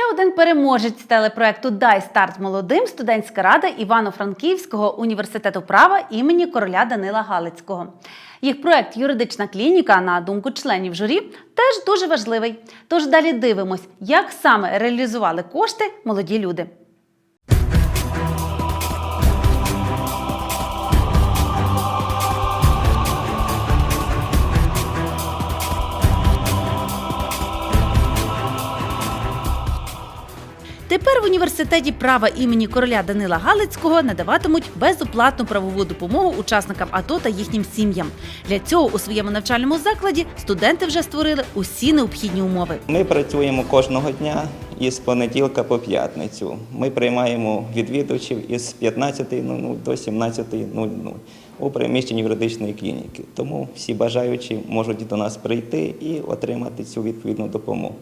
Ще один переможець телепроекту Дай старт молодим студентська рада Івано-Франківського університету права імені короля Данила Галицького. Їх проект Юридична клініка, на думку членів журі, теж дуже важливий. Тож далі дивимось, як саме реалізували кошти молоді люди. Тепер в університеті права імені короля Данила Галицького надаватимуть безоплатну правову допомогу учасникам АТО та їхнім сім'ям. Для цього у своєму навчальному закладі студенти вже створили усі необхідні умови. Ми працюємо кожного дня із понеділка по п'ятницю. Ми приймаємо відвідувачів із 15.00 до 17.00 у приміщенні юридичної клініки. Тому всі бажаючі можуть до нас прийти і отримати цю відповідну допомогу.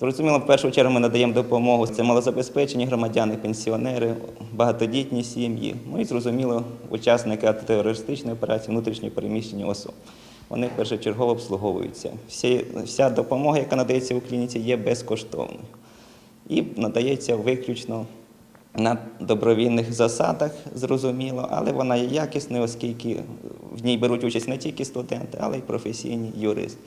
Зрозуміло, в першу чергу ми надаємо допомогу. Це малозабезпечені громадяни, пенсіонери, багатодітні сім'ї. Ну і зрозуміло, учасники антитерористичної операції, внутрішньо переміщені особи. Вони першочергово обслуговуються. Всі, вся допомога, яка надається у клініці, є безкоштовною і надається виключно на добровільних засадах, зрозуміло, але вона є якісною, оскільки в ній беруть участь не тільки студенти, але й професійні юристи.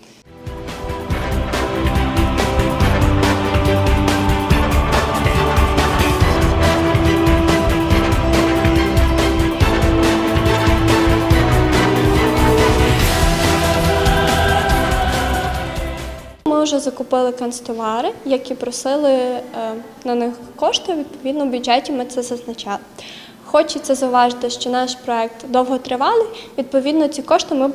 Вже закупили канцтовари, які просили е, на них кошти. Відповідно, в бюджеті ми це зазначали. Хочеться зауважити, що наш проект довготривалий. Відповідно, ці кошти ми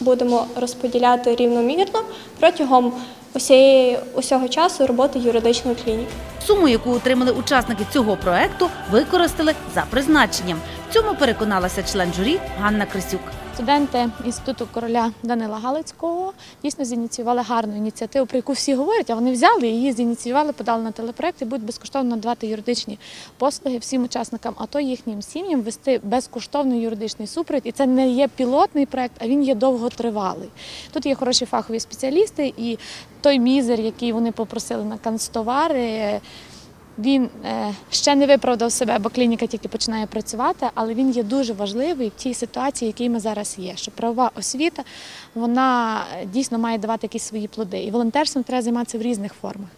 будемо розподіляти рівномірно протягом усієї усього часу роботи юридичної клініки. Суму, яку отримали учасники цього проекту, використали за призначенням. В цьому переконалася член журі Ганна Крисюк. Студенти інституту короля Данила Галицького дійсно зініціювали гарну ініціативу, про яку всі говорять, а вони взяли її, зініціювали, подали на телепроект і будуть безкоштовно надавати юридичні послуги всім учасникам АТО, їхнім сім'ям, вести безкоштовний юридичний супровід. І це не є пілотний проект, а він є довготривалий. Тут є хороші фахові спеціалісти, і той мізер, який вони попросили на канцтовари, він е, ще не виправдав себе, бо клініка тільки починає працювати, але він є дуже важливий в тій ситуації, в якій ми зараз є. Що правова освіта вона е, дійсно має давати якісь свої плоди. І волонтерством треба займатися в різних формах.